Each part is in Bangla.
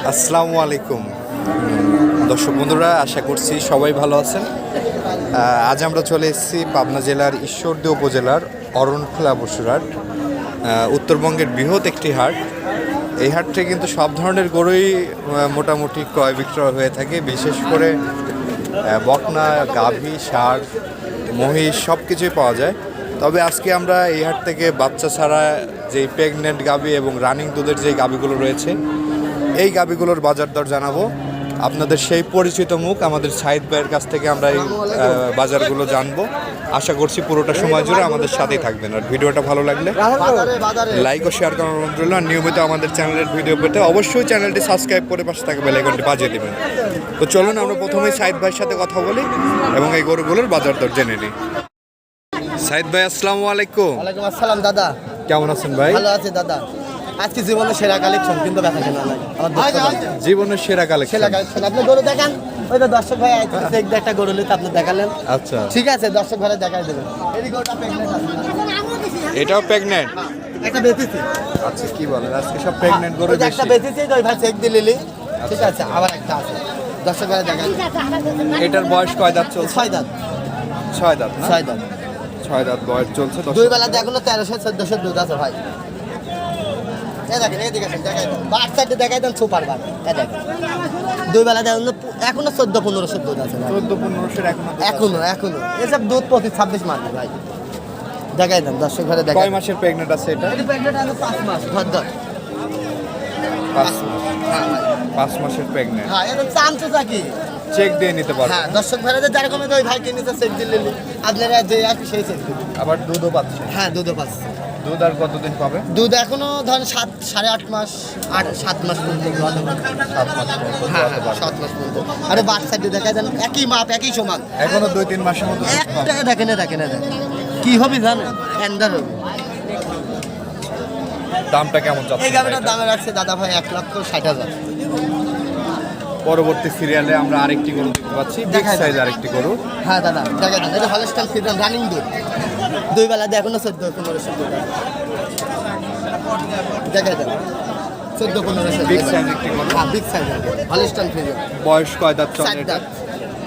আসসালামু আলাইকুম। দর্শক বন্ধুরা, আশা করছি সবাই ভালো আছেন। আজ আমরা চলে এসেছি পাবনা জেলার ঈশ্বরদী উপজেলার অরণখোলা বসুরহাট উত্তরবঙ্গের বৃহৎ একটি হাট। এই হাটটি কিন্তু সব ধরনের গরুই মোটামুটি ক্রয় বিক্রয় হয়ে থাকে, বিশেষ করে বকনা, গাভী, ষাঁড়, মহিষ সব কিছুই পাওয়া যায়। তবে আজকে আমরা এই হাট থেকে বাচ্চা ছাড়া যে প্রেগনেন্ট গাভী এবং রানিং দুধের যে গাভীগুলো রয়েছে এই গাবিগুলোর বাজার দর জানাব। আপনাদের সেই পরিচিত মুখ আমাদের সাইদ ভাইয়ের কাছ থেকে আমরা এই বাজারগুলো জানব। আশা করছি পুরোটা সময় জুড়ে আমাদের সাথেই থাকবেন। আর ভিডিওটা ভালো লাগলে লাইক ও শেয়ার করার অনুরোধ রইল। আর নিয়মিত আমাদের চ্যানেলের ভিডিও পেতে অবশ্যই চ্যানেলটি সাবস্ক্রাইব করে পাশে থাকা বেলাইকনটি বাজিয়ে দেবেন। তো চলুন আমরা প্রথমেই সাইদ ভাইয়ের সাথে কথা বলি এবং এই গরুগুলোর বাজার দর জেনে নিই। সাইদ ভাই আসসালামু আলাইকুম। ওয়ালাইকুম আসসালাম দাদা। কেমন আছেন ভাই? ভালো আছে দাদা। আজকে জীবনের সেরা কালেকশন কিন্তু দেখা কেনা লাগে। জীবনের সেরা কালেকশন সেরা কালেকশন আপনি গরু দেখান। ওই তো দর্শক ভাই এক একটা গরু নিতে আপনি দেখালেন। আচ্ছা। ঠিক আছে দর্শক ঘরে দেখাই দেবেন। এই গরুটা প্রেগনেন্ট আছে। এটাও প্রেগনেন্ট একটা বেঁচেছি। আচ্ছা কি বলেন? আজকে সব প্রেগনেন্ট গরু যে একটা বেশি বেঁচেছি ওই ভাই চেক দিয়ে নিলি। ঠিক আছে আবার একটা আছে। দর্শক ঘরে দেখাই এটার বয়স কয় দাঁত চলছে? ছয় দাঁত। ছয় দাঁত না? ছয় দাঁত। ছয় দাঁত বয়স চলছে দুই বেলাতে দেখল তেরোশো চোদ্দশো দুধ আছে ভাই। এই দেখেন এদিকে দেখাই দেন। বার সাইডে দেখাই দেন সুপার এই দেখেন দুই বেলাতে এখনও এখনও চোদ্দ পনেরোশো দুধ আছে চোদ্দ পনেরোশোর এখনও এখনও এখনও। এসব দুধ প্রতি ছাব্বিশ মাস ভাই। দেখাই দেন দর্শক ঘরে আছে। দেখাই কয় মাসের প্রেগনেন্ট আছে এটা? এটি আছে পাঁচ মাস ধর ধর। পাঁচ মাস। হ্যাঁ পাঁচ মাসের প্রেগনেন্ট হ্যাঁ এরকম চামচো চাকি চেক দিয়ে নিতে পারবে হ্যাঁ দর্শক ঘরে যার কমে ওই ভাই কিনে চেক দিলে আপনারা যে আছে সেই আবার দুধও পাচ্ছে। হ্যাঁ দুধও পাচ্ছে। দুধ আর কতদিন পাবে? দুধ এখনও ধরেন সাত সাড়ে আট মাস আট সাত মাস পর্যন্ত সাত মাস হ্যাঁ হ্যাঁ সাত মাস পর্যন্ত। আরে বাট সাইডে দেখা যান একই মাপ একই সমান। এখনও দুই তিন মাসের মতো। একটা দেখেন দেখেন দেখেন। কি হবে জানেন? এন্ডার হবে। দামটা কেমন এই গাড়িটার দামে রাখছে দাদা ভাই এক লক্ষ ষাট হাজার। পরবর্তী সিরিয়ালে আমরা আরেকটি গরু দেখতে পাচ্ছি। বিগ। সাইজ আরেকটি গরু। হ্যাঁ দাদা দেখা দাদা এটা হলস্টাইল সিরিয়াল রানিং দুধ। দুই বেলা দেখো না চোদ্দ পনেরো দুধ দেখা দাদা চোদ্দ পনেরো বিগ সাইজ একটি গরু। হ্যাঁ বিগ সাইজ হলস্টাইল ফিজান বয়স কয় দাঁত চলে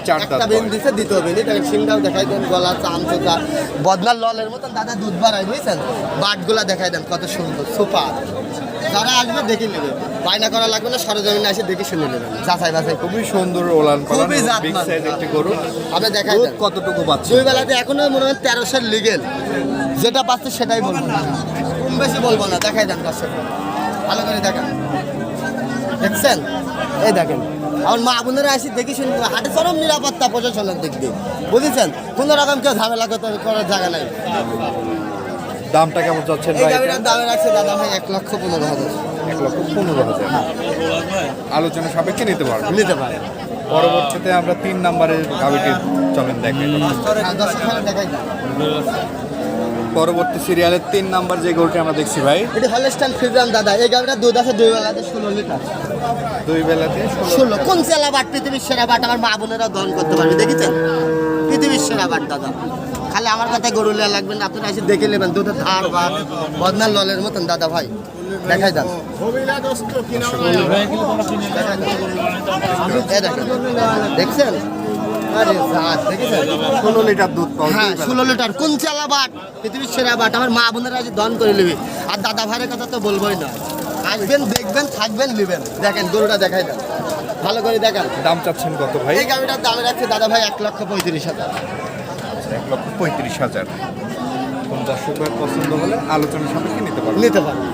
চার দাঁত একটা বেন দিছে দ্বিতীয় বেনি। সিংটাও দেখাই দেন গলা চাম চোখা। বদনার ললের মতন দাদা দুধ বাড়ায় বুঝছেন? বাটগুলা দেখাই দেন কত সুন্দর সুপার। যারা আসবে দেখে নেবে। বায়না করা লাগবে না সরজমিনে এসে দেখে শুনে নেবেন যাচাই বাছাই খুবই সুন্দর ওলান খুবই জাতমান। বিগ একটি গরু। আপনি দেখাই দেন। কতটুকু পাচ্ছে? দুই বেলাতে এখনও মনে হয় তেরোশোর লিগেল যেটা পাচ্ছে সেটাই বলব না। কম বেশি বলব না। দেখাই দেন দর্শক ভালো করে দেখান। দেখছেন? এই দেখেন। আমার মা বোনেরা আসি দেখি শুনি হাটে চরম নিরাপত্তা প্রশাসনের দিক দিয়ে। বুঝেছেন? কোনো রকম কেউ ঝামেলা করতে করার জায়গা নাই। দামটা কেমন ভাই এটা? দামে রাখছে দাদা ভাই এক লক্ষ পনেরো হাজার। এক লক্ষ পনেরো হাজার। আলোচনা সাপেক্ষে নিতে পারবেন। নিতে পারে। পরবর্তীতে আমরা তিন নম্বরের গাড়িটি চলেন দেখাই। পরবর্তী সিরিয়ালের তিন নাম্বার যে গরুটি আমরা দেখছি ভাই। এটি হলস্টাইন ফিজাম দাদা এই গাড়িটার দুধ আছে দুই বেলাতে ষোলো লিটার। দুই বেলাতে ষোলো কোন সেলা বাট পৃথিবীর সেরা বাট আমার মা বোনেরা দহন করতে পারবে দেখেছেন? পৃথিবীর সেরা বাট দাদা। খালি আমার কথায় গরু লেয়া লাগবে না আপনারা এসে দেখে নেবেন দুধের ধার বা বদনার ললের মতন দাদা ভাই। দেখাই দেন। দেখেছেন? ষোলো লিটার দুধ হ্যাঁ ষোলো লিটার। কোন চালা বাট? পৃথিবীর সেরা বাট। আমার মা বোনেরা আজ দন করে নেবে। আর দাদা ভাইয়ের কথা তো বলবোই না। আসবেন দেখবেন থাকবেন নেবেন। দেখেন গরুটা দেখাই দেন। ভালো করে দেখান। দাম চাচ্ছেন কত ভাই? এই গাড়িটার দামে রাখছে দাদা ভাই এক লক্ষ পঁয়ত্রিশ হাজার। এক লক্ষ পঁয়ত্রিশ হাজার। দর্শক পছন্দ হলে আলোচনা সাপেক্ষে নিতে পারবেন। নিতে পারবে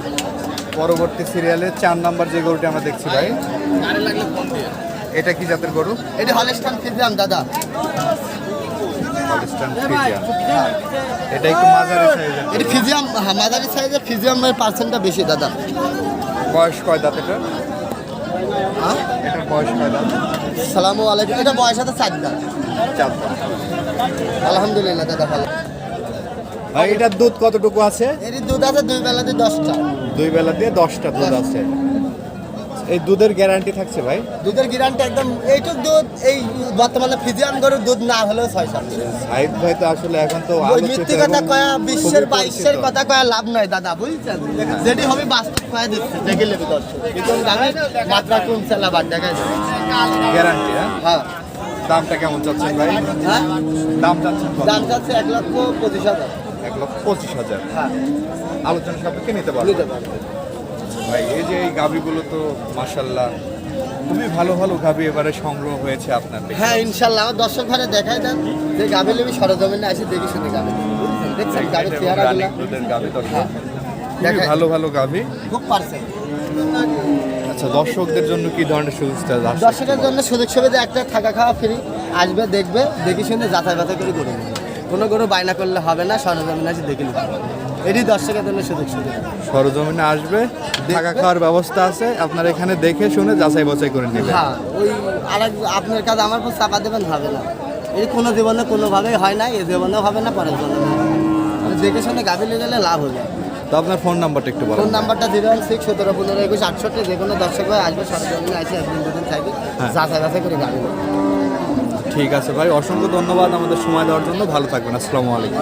পরবর্তী সিরিয়ালে চার নাম্বার যে গরুটি আমরা দেখছি ভাই। এটা কি জাতের গরু? এটি হলেস্টান ফিজাম দাদা। পাকিস্তান ফ্রিজিয়ান এটা একটু মাঝারি সাইজের এটি ফিজিয়াম হ্যাঁ, মাঝারি সাইজের ফিজিয়ামের পার্সেন্টটা বেশি দাদা। বয়স কয় দাঁত এটা? হ্যাঁ? এটার বয়স কয় দাঁত? সালামু আলাইকুম। এটা বয়স আছে চার দাঁত। চার দাঁত। আলহামদুলিল্লাহ দাদা ভালো। ভাই এটার দুধ কতটুকু আছে? এর দুধ আছে দুই বেলাতে দশটা। দুই বেলা দিয়ে দশটা দুধ আছে। এই দুধের গ্যারান্টি থাকছে ভাই? দুধের গ্যারান্টি একদম এইটুক দুধ এই বর্তমানে ফিজিয়ান গরুর দুধ না হলেও ছয় সাত। সাইদ ভাই তো আসলে এখন তো মিথ্যে কথা কয়া বিশ্বের বাইশের কথা কয়া লাভ নয় দাদা বুঝছেন? যেটি হবে বাস্তব কয়া দিচ্ছে দেখে নেবে দর্শক। মাত্রা কম চালা বাদ যাবে। গ্যারান্টি হ্যাঁ? হ্যাঁ। দামটা কেমন চাচ্ছেন ভাই? হ্যাঁ? দাম চাচ্ছেন দাম চাচ্ছে এক লক্ষ পঁচিশ হাজার। এক লক্ষ পঁচিশ হাজার। হ্যাঁ। আলোচনা সাপেক্ষে নিতে পারবেন নিতে পারবে। ভাই এই যে এই গাভিগুলো তো মাশাল্লাহ খুবই ভালো ভালো গাভি এবারে সংগ্রহ হয়েছে আপনার হ্যাঁ ইনশাল্লাহ আমার দর্শক ঘরে দেখাই দেন যে গাভি লেবি সরজমিনে আসি দেখি শুনে গাভি? দেখছেন গাভি চেহারা গাভি দর্শক ভালো ভালো গাভি। খুব পারছেন আচ্ছা দর্শকদের জন্য কি ধরনের সুযোগটা আছে? দর্শকের জন্য সুযোগ সুবিধা একটা থাকা খাওয়া ফ্রি আসবে দেখবে দেখি শুনে বাছাই করে করে নেবে। কোনো বায়না করলে হবে না সরজমিনে আসি দেখে নিতে এটি দর্শকের জন্য সুযোগ সুবিধা। সরজমিনে আসবে থাকা খাওয়ার ব্যবস্থা আছে আপনারা এখানে দেখে শুনে যাচাই বাছাই করে নেবেন। হ্যাঁ ওই আরেক আপনার কাজ আমার উপর চাপা দেবেন হবে না। এই কোনো জীবনে কোনোভাবেই হয় না এই জীবনেও হবে না পরের জীবনে মানে দেখে শুনে গাভি নিয়ে গেলে লাভ হবে। তো আপনার ফোন নাম্বারটা একটু বলুন। ফোন নাম্বারটা জিরো ওয়ান সিক্স সতেরো পনেরো একুশ আটষট্টি যে কোনো দর্শক ভাই আসবে সরজমিনে আসে একদিন দুদিন চাইবে হ্যাঁ। যাচাই বাছাই করে গাভি নেবে ঠিক আছে ভাই অসংখ্য ধন্যবাদ আমাদের সময় দেওয়ার জন্য। ভালো থাকবেন আসসালামু আলাইকুম।